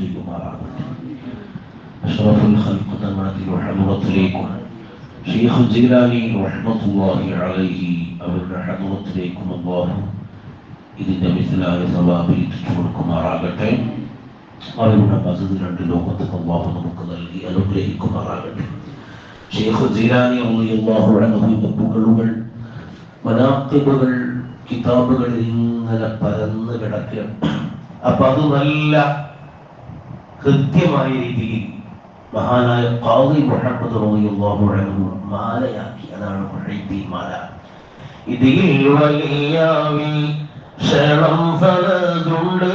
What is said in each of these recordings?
ചെയ്യുമാറാകട്ടെ അഷ്റഫുൽ ഖൽഖ് തങ്ങളുടെ ഹദറത്തിലേക്കും ഷെയ്ഖ് ജീലാനി റഹ്മത്തുള്ളാഹി അലൈഹി അവരുടെ ഹദറത്തിലേക്കും അല്ലാഹു ഇതിന്റെ മിസിലായ സവാബ് എത്തിച്ചു കൊടുക്കുമാറാകട്ടെ അവരുടെ മസദ് രണ്ട് ലോകത്തൊക്കെ അള്ളാഹു നമുക്ക് നൽകി അനുഗ്രഹിക്കുമാറാകട്ടെ. ഷെയ്ഖ് ജീലാനി റളിയല്ലാഹു അൻഹു ബുക്കുകൾ മനാഖിബുകൾ കിതാബുകളിൽ ഇങ്ങനെ പരന്ന് കിടക്കുകയാണ്. അപ്പൊ അത് നല്ല കൃത്യമായ രീതിയിൽ മഹാനായ കാവി മുഹമ്മദ് മാലയാക്കി. അതാണ് മാല. ഇതിൽ വലിയാവിൽ ക്ഷണം ഫലതുണ്ട്.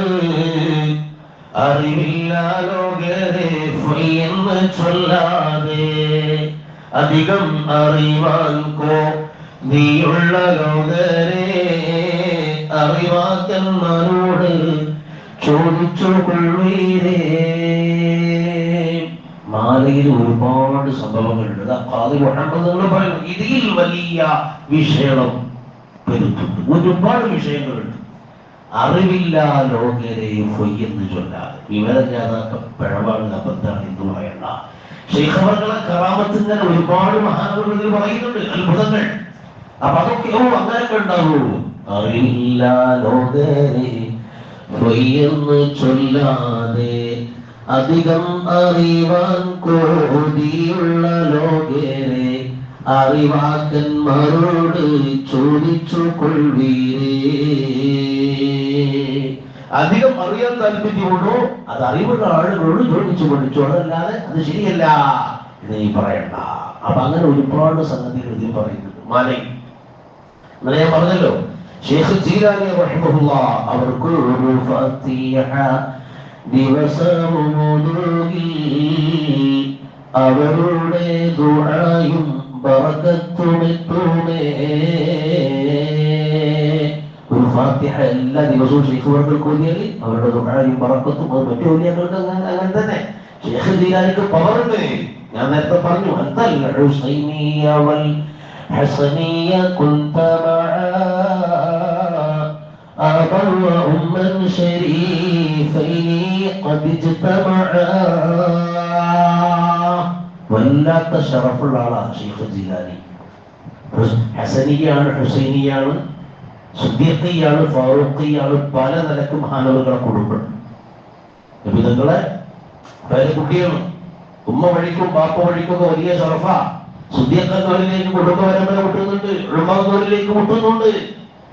ചൊല്ലാതെ അധികം അറിവാൻ കോ നീയുള്ള ലോകരെ അറിവാക്കന്മാരോട് ചോദിച്ചു മാലയിൽ ഒരുപാട് സംഭവങ്ങളുണ്ട്. അത് മുഹമ്മദ് എന്ന് പറയുന്നു ഇതിൽ വലിയ വിഷയം പെരുത്തുണ്ട് ഒരുപാട് വിഷയങ്ങളുണ്ട്. അറിവില്ല ലോകരെ ഫൊയ്യെന്ന് ചൊല്ലാതെ. വിവരജാതാക്ക പിഴവാണ് അബദ്ധാണ് എന്ന് പറയണ്ട. കറാമത്തിൽ തന്നെ ഒരുപാട് മഹാനുകൾ പറയുന്നുണ്ട് അത്ഭുതങ്ങൾ. അപ്പൊ അതൊക്കെ ഓ അങ്ങനെയൊക്കെ ഉണ്ടാവൂ അറിവില്ല ലോകരെ പൊയ്യെന്ന് ചൊല്ലാതെ അധികം അറിവാൻ കോടിയുള്ള ലോകേനെ അറിവാക്കന്മാരോട് ചോദിച്ചു കൊള്ളീരേ. അധികം അറിയാൻ താല്പര്യമുണ്ടോ? അത് അറിവുള്ള ആളുകളോട് ചോദിച്ചു പഠിച്ചു അതല്ലാതെ അത് ശരിയല്ല എന്ന് നീ പറയണ്ട. അപ്പൊ അങ്ങനെ ഒരുപാട് സംഗതികൾ ഇതിൽ പറയുന്നുണ്ട്. മാലയും ഞാൻ പറഞ്ഞല്ലോ ഷേഖ് ജീലാനി റഹിമഹുള്ള അവർക്ക് ഒരു ഫാത്തിഹ ദിവസമുതുകി അവരുടെ ദുആയും ബറക്കത്തുമെത്തുമേ. ഒരു ഫാത്തിഹ എല്ലാ ദിവസവും ഷെയ്ഖ് വർക്കൾക്ക് ഓതിയാൽ അവരുടെ ദുആയും ബറക്കത്തും അത് മറ്റു ഓലിയാക്കൾക്ക് അങ്ങനെ തന്നെ. ഷെയ്ഖ് ജീലാനിക്ക് പവറുണ്ട്. ഞാൻ നേരത്തെ പറഞ്ഞു അന്തൽ ഹുസൈനിയ വൽ ഹസനിയ കുന്ത شريفين قد اجتمعا വല്ലാത്ത ഷറഫുള്ള ആളാണ് ഷെയ്ഖ് ജിലാനി ഹസനിയാണ് ഹുസൈനിയാണ് സുദ്ദീഖിയാണ് ഫാറൂഖിയാണ് പല നിലക്ക് മഹാനവറുകളെ കുടുംബം നബിതങ്ങളെ പല കുട്ടികളും ഉമ്മ വഴിക്കും ബാപ്പ വഴിക്കും ഒക്കെ വലിയ ഷറഫ സുദ്ദീഖന്നൂരിലേക്ക് കുടുംബ പരമ്പര മുട്ടുന്നുണ്ട് ഉൾമാന്നൂരിലേക്ക് മുട്ടുന്നുണ്ട്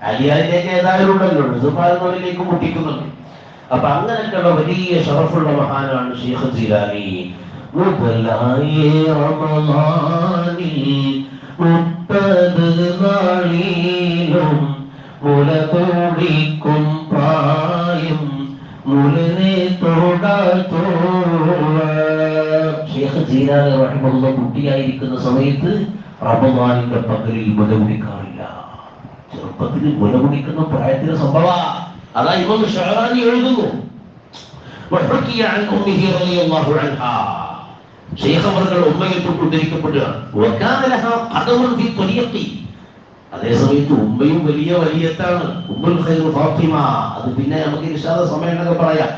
അലിയാരിലേക്ക് ഏതായാലും ഉണ്ടല്ലോ. സുബാനൂരിലേക്ക് മുട്ടിക്കുന്നുണ്ട് അപ്പൊ അങ്ങനെയൊക്കെയുള്ള വലിയ ഷറഫുള്ള മഹാനാണ് ഷെയ്ഖ് ജിലാനി. മുപ്പത് നാളിലും ജീലാനി റഹിമുള്ള കുട്ടിയായിരിക്കുന്ന സമയത്ത് റമദാനിന്റെ പകലിൽ മുല കുടിക്കാറില്ല അപ്പത്തിന് മുലകുടിക്കുന്ന പ്രായത്തിലെ സംഭവ അതാ ഇവ ഷഹറാനി എഴുതുന്നു. അതേസമയത്ത് ഉമ്മയും വലിയ വലിയത്താണ്. ഉമ്മുൽ ഫാത്തിമ. അത് പിന്നെ നമുക്ക് നിഷാദ സമയം എന്നൊക്കെ പറയാം.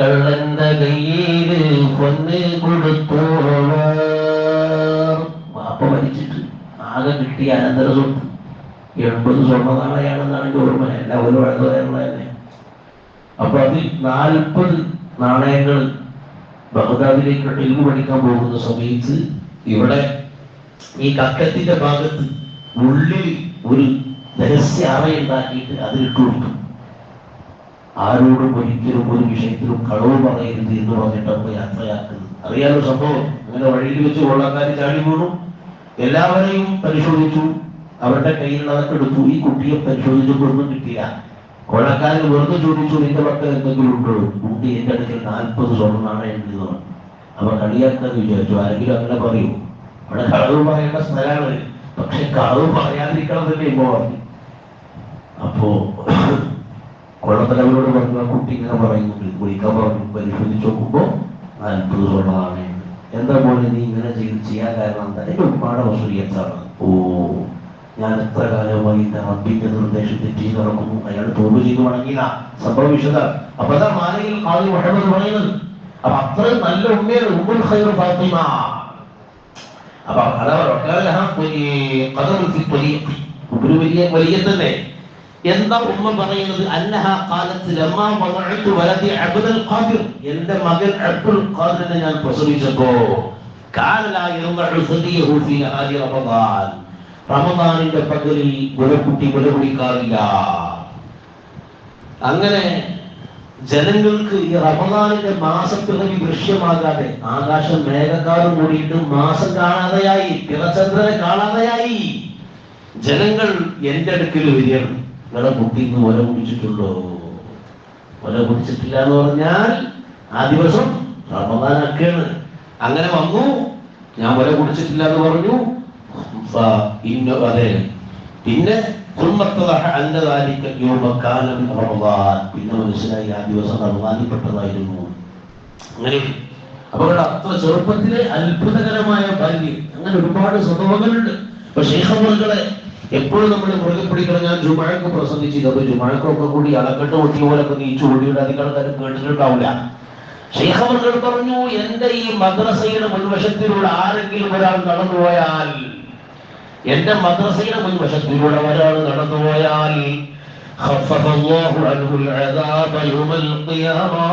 കള്ളന്റെ കയ്യിൽ കൊന്നു കൊടുത്തോളാം ആകെ കിട്ടിയ അനന്തര സ്വത്ത് എൺപത് സ്വർണനാളയാണെന്നാണ് എന്റെ ഓർമ്മ. എല്ലാവരും വഴങ്ങുള്ള തന്നെ. അപ്പൊ അതിൽ നാൽപ്പത് നാണയങ്ങൾ ബഗ്ദാദിലേക്ക് എഴുതി പഠിക്കാൻ പോകുന്ന സമയത്ത് ഇവിടെ ഈ കക്കത്തിന്റെ ഭാഗത്ത് ഉള്ളിൽ ഒരു രഹസ്യ അറയുണ്ടാക്കിയിട്ട് അതിലിട്ട് കൊടുക്കും ആരോടും ഒരിക്കലും ഒരു വിഷയത്തിലും കളവ് പറയരുത് എന്ന് പറഞ്ഞിട്ടാണ് യാത്രയാക്കുന്നത്. അറിയാലോ സംഭവം? അങ്ങനെ വഴിയിൽ വെച്ച് കൊള്ളക്കാർ ചാടി വീണു. എല്ലാവരെയും പരിശോധിച്ചു. അവരുടെ കയ്യിലുള്ളതൊക്കെ എടുത്തു. ഈ കുട്ടിയെ പരിശോധിച്ചപ്പോഴൊന്നും കിട്ടിയില്ല. കൊള്ളക്കാരൻ വെറുതെ ചോദിച്ചു നിന്റെ പക്കൽ എന്തെങ്കിലും ഉണ്ടോ? കുട്ടി എന്റെ അടുക്കൽ നാൽപ്പത് സ്വർണ നാണയം ഉണ്ട് എന്ന് പറഞ്ഞു അവ കളിയാക്കാൻ വിചാരിച്ചു. ആരെങ്കിലും അങ്ങനെ പറയൂ? അവിടെ കളവ് പറയേണ്ട സ്ഥലമാണ്. പക്ഷെ കളവ് പറയാതിരിക്കണമെന്നല്ലേ ഇപ്പോ പറഞ്ഞു. അപ്പോ കൊള്ളത്തലവരോട് പറഞ്ഞ കുട്ടി ഇങ്ങനെ പറയുന്നുണ്ട്. വിളിക്കാൻ പറഞ്ഞു. പരിശോധിച്ച് നോക്കുമ്പോ നാൽപ്പത് സ്വർണമാണ്. എന്താ പോലെ നീ ഇങ്ങനെ ചെയ്ത് ചെയ്യാൻ കാരണം എന്താ? ഉമ്മാടെ വസൂലിയത്താണ് ഓ ഞാൻ എത്ര കാലമായി എന്റെ റബ്ബിന്റെ നിർദ്ദേശം തെറ്റി നടക്കുന്നു. അയാൾ തോൽവ് ചെയ്തു മടങ്ങിയില്ല സംഭവം വിശദ. അപ്പൊ അതാ മാലയിൽ ആദ്യം മുഹമ്മദ് പറയുന്നത്. അപ്പൊ അത്രയും നല്ല ഉമ്മയാണ് ഉമ്മുൽ ഖൈർ ഫാത്തിമ. അപ്പൊ അതാ വലിയ വലിയ തന്നെ. എന്താ ഉമ്മ പറയുന്നത്? അന്നഹ കാലത്ത് അബ്ദുൽ ഖാദിർ. എന്റെ മകൻ അബ്ദുൽ ഖാദിറിനെ ഞാൻ പ്രസവിച്ചപ്പോ റമദാനിന്റെ പകലിൽ മുലക്കുട്ടി മുല കുടിക്കാറില്ല. അങ്ങനെ ജനങ്ങൾക്ക് ഈ റമദാനിന്റെ മാസപ്പിറവി ദൃശ്യമാകാതെ ആകാശം മേഘക്കാരും കൂടിയിട്ട് മാസം കാണാതെയായി പിറചന്ദ്രനെ കാണാതെയായി. ജനങ്ങൾ എന്റെ അടുക്കൽ വരികയാണ്. നിങ്ങളെ കുട്ടി ഇന്ന് ഒല കുടിച്ചിട്ടുണ്ടോ ഒല കുടിച്ചിട്ടില്ല എന്ന് പറഞ്ഞാൽ ആ ദിവസം റമദാനൊക്കെയാണ്. അങ്ങനെ വന്നു. ഞാൻ വല കുടിച്ചിട്ടില്ല എന്ന് പറഞ്ഞു ഇന്ന അതെ. പിന്നെ പിന്നെ മനസ്സിലായി ആ ദിവസം റമദാനിൽപ്പെട്ടതായിരുന്നു. അങ്ങനെ. അപ്പൊ അത്ര ചെറുപ്പത്തിലെ അത്ഭുതകരമായ ഭാഗ്യം. അങ്ങനെ ഒരുപാട് സംഭവങ്ങളുണ്ട്. പക്ഷേ ശേഖമുകളെ എപ്പോഴും നമ്മൾ മുറുകെ പിടിക്കണം ഞാൻ ജുമാഴക്ക് പ്രസംഗിച്ചില്ല അപ്പൊ ജുമാഴക്കൊക്കെ കൂടി അളക്കെട്ട് ഒട്ടിയ പോലൊക്കെ നീച്ചു ഓടിയുടെ അധികം ആൾക്കാരും കേട്ടിട്ടുണ്ടാവില്ല ശേഖമർകൾ പറഞ്ഞു എന്റെ ഈ മദ്രസയുടെ മുൻവശത്തിലൂടെ ആരെങ്കിലും ഒരാൾ നടന്നുപോയാൽ എന്റെ മദ്രസയുടെ മുൻവശത്തിലൂടെ ഒരാൾ നടന്നുപോയാൽ خفف الله عنه العذاب يوم القيامة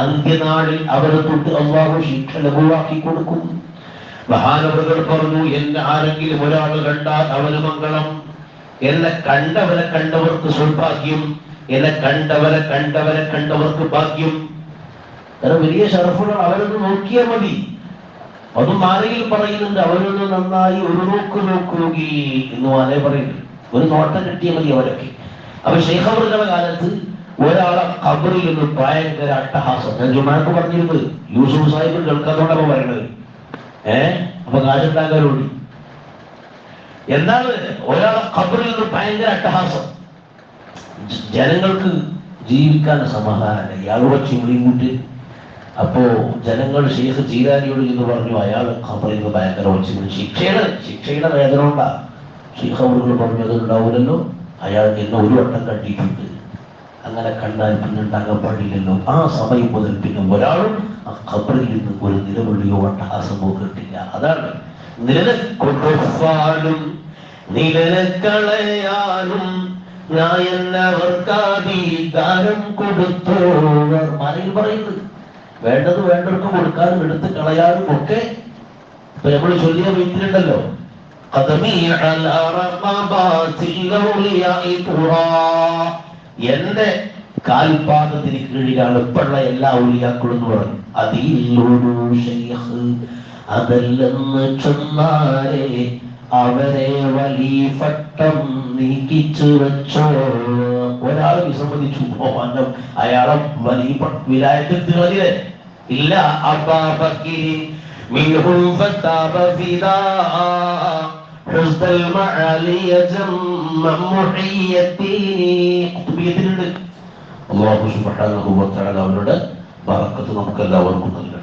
അന്ത്യനാളിൽ അവരെ തൊട്ട് അള്ളാഹു ശിക്ഷ ലഘുവാക്കി കൊടുക്കും മഹാനവറുകൾ പറഞ്ഞു എന്നെ ആരെങ്കിലും ഒരാൾ കണ്ടാൽ അവന് മംഗളം. എന്നെ കണ്ടവരെ കണ്ടവർക്ക് സുൽഭാഗ്യം. എന്നെ കണ്ടവരെ കണ്ടവരെ കണ്ടവർക്ക് ഭാഗ്യം. കാരണം വലിയ ഷറഫുകൾ അവരൊന്ന് നോക്കിയാൽ മതി. അതും ആരെങ്കിൽ പറയുന്നുണ്ട് അവരൊന്ന് നന്നായി ഒരു നോക്ക് നോക്കുമെങ്കിൽ എന്ന് ആരെ പറയുന്നു. ഒരു നോട്ടം കിട്ടിയാൽ മതി അവരൊക്കെ. അപ്പൊ ശേഖവറുകളുടെ കാലത്ത് ഒരാളെ കബറിൽ നിന്ന് ഭയങ്കര അട്ടഹാസം ഞാൻ ജുമാക്ക് പറഞ്ഞിരുന്നത് യൂസുഫ് സാഹിബ് കേൾക്കാത്തോടൊപ്പം പറയണത്. ഏ? അപ്പൊ കാശുണ്ടാക്കാറുണ്ട് എന്നാൽ ഒരാളെ കബറിൽ നിന്ന് ഭയങ്കര അട്ടഹാസം. ജനങ്ങൾക്ക് ജീവിക്കാൻ സമാധാനമില്ല. ഇയാളോട് കൂട്ടി. അപ്പോ ജനങ്ങൾ ശേഖ ജീരാനിയോട് എന്ന് പറഞ്ഞു അയാൾ ഖബറിൽ നിന്ന് ഭയങ്കര ഒച്ചിമിളി ശിക്ഷയുടെ ശിക്ഷയുടെ വേദന ഉണ്ടാ ശേഖ അവറുകൾ പറഞ്ഞു അത് ഉണ്ടാവില്ലല്ലോ അയാൾ എന്നെ ഒരു വട്ടം കണ്ടിട്ടുണ്ട്. അങ്ങനെ കണ്ടാൽ പിന്നെ ഉണ്ടാകാൻ പാടില്ലല്ലോ. ആ സമയം മുതൽ പിന്നെ ഒരാളും ഖബറിൽ നിന്ന് ഒരു നിലവിളിയോ അട്ടഹാസമോ കേട്ടില്ല. അതാണ് നിലകൊടുപ്പാനും നിലകളയാനും നായന്നവർക്കാധികാരം കൊടുത്തോവർ മറയിൽ പറയുന്നത്. വേണ്ടത് വേണ്ടവർക്ക് കൊടുക്കാനും എടുത്ത് കളയാനും ഒക്കെ ഇപ്പൊ നമ്മൾ ചൊല്ലിയ വീട്ടിലുണ്ടല്ലോ. എന്റെ കാൽപാദത്തിന് കീഴിലാണ് ഇപ്പോഴുള്ള എല്ലാ ഔലിയാക്കളും എന്ന് പറഞ്ഞു അതിലൊരു ഷെയ്ഖ് അതല്ലെന്ന് ചൊന്നാരെ അവരെ വലിയ പട്ടം നീക്കിച്ചു വെച്ചോ ഒരാൾ വിസമ്മതിച്ചു പോവാനും അയാളെ വലിയ വിലായത്തിൽ മതിയേ ഇല്ല അബ്ബാബക്കിരി منهم فتاب فداء حسن المعالي جم محي الدين قطبية അള്ളാഹു തആല അവരുടെ ബർക്കത്ത് നമുക്ക് എല്ലാവർക്കും നൽകട്ടെ.